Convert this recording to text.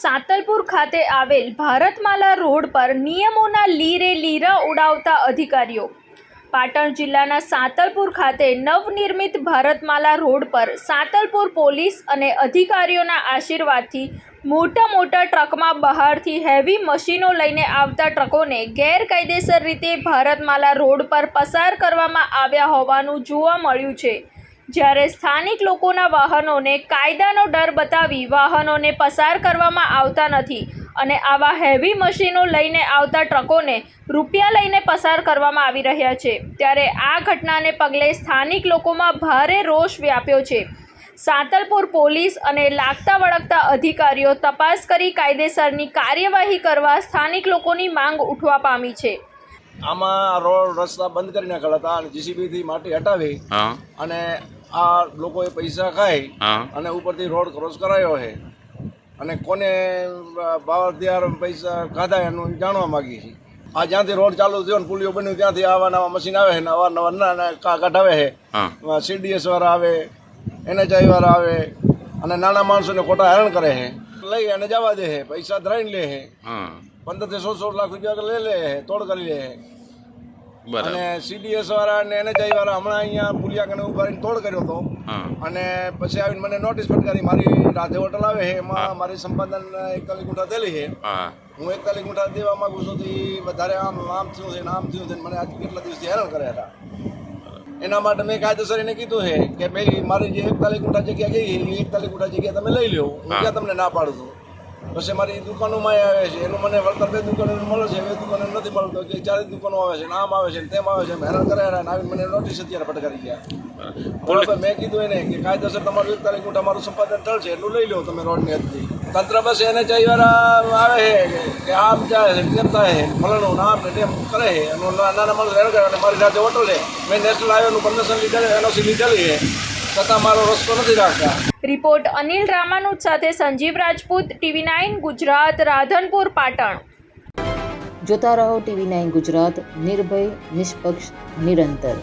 સાતલપુર ખાતે આવેલ ભારતમાલા રોડ પર નિયમોના લીરે લીરા ઉડાવતા અધિકારીઓ. પાટણ જિલ્લાના સાતલપુર ખાતે નવનિર્મિત ભારતમાલા રોડ પર સાતલપુર પોલીસ અને અધિકારીઓના આશીર્વાદથી મોટા મોટા ટ્રકમાં બહારથી હેવી મશીનો લઈને આવતા ટ્રકોને ગેરકાયદેસર રીતે ભારતમાલા રોડ પર પસાર કરવામાં આવ્યા હોવાનું જોવા મળ્યું છે. જ્યારે સ્થાનિક લોકોના વાહનોને કાયદાનો ડર બતાવી વાહનોને પસાર કરવામાં આવતા નથી અને આવા હેવી મશીનો લઈને આવતા ટ્રકોને રૂપિયા લઈને પસાર કરવામાં આવી રહ્યા છે ત્યારે આ ઘટનાને પગલે સ્થાનિક લોકોમાં ભારે રોષ વ્યાપ્યો છે. સાતલપુર પોલીસ અને લાગતા વળગતા અધિકારીઓ તપાસ કરી કાયદેસરની કાર્યવાહી કરવા સ્થાનિક લોકોની માંગ ઉઠવા પામી છે. આમાં રોડ રસ્તા બંધ કરી નાખેલા હતા અને જીસીબીથી માટી હટાવી અને આ લોકોએ પૈસા ખાઈ અને ઉપરથી રોડ ક્રોસ કરાયો છે. અને કોને બાવરદિયાર પૈસા ખાધા એનું જાણવા માગીએ છીએ આ જ્યાંથી રોડ ચાલુ થયો ને પુલિયો બન્યું ત્યાંથી આવા નવા મશીન આવે છે નવા નવા ના કઢાવે છે. હા. સીડીએસ વાળા આવે એનએચઆઈ વાળા આવે અને નાના માણસોને ખોટા હેરાન કરે છે. લઈ અને જવા દે છે પૈસા ધરાઈને લે છે. પંદરથી સો સો લાખ રૂપિયા લઈ લે છે તોડ કરી લે છે. અને સીડીએસ વાળા અને એનએચઆઈ વાળા હમણાં અહીંયા પુલિયા કને ઊભા રહીને તોડ કર્યો હતો. અને પછી આવીને મને નોટિસ ફટકારી મારી રાધે હોટલ આવે છે એમાં મારી સંપાદન એકતાલીસ ગુંઠા થયેલી છે. હું. એકતાલીસ ગુંઠા દેવા માંગુ છું તો વધારે આમ આમ થયું છે નામ આમ થયું છે મને આજ કેટલા દિવસથી હેરાન કર્યા હતા. એના માટે મેં કાયદેસર એને કીધું છે કે ભાઈ મારી જે એકતાલીસ ગુંઠા જગ્યા ગઈ એ એકતાલીસ ગુંઠા જગ્યા તમે લઈ લો હું. ક્યાં તમને ના પાડું છું? પછી મારી દુકાનોમાં આવે છે. એનું મને વળતર બે દુકાનો મળે છે બે દુકાનો નથી મળતો કે ચારે દુકાનો આવે છે નામ આમ આવે છે તેમ આવે છે. હેરાન કરાયા આવીને મને નોટિસ અત્યારે ફટકારી ગયા. મેં કીધું એને કે કાયદેસર તમારું એકતાલીસ ગુંઠા મારું સંપાદન થશે એટલું લઈ લો તમે રોડની હદથી તંત્ર બસ એને વાળા આવે છે કે આમ જાય છે તેમ થાય છે ફલાણું નામ ને તેમ કરે છે. એનું નાના માણસ હેરાન કરે અને મારી સાથે હોટલ છે. મેં નેશનલ હાઈવેનું પરમિશન લીધેલું એનઓસી લીધેલી છે. છતાં મારો રસ્તો નથી રાખતા. રિપોર્ટ અનિલ રામાનુજ સાથે સંજીવ રાજપૂત ટીવી નાઇન ગુજરાત રાધનપુર પાટણ. જોતા રહો ટીવી નાઇન ગુજરાત નિર્ભય નિષ્પક્ષ નિરંતર.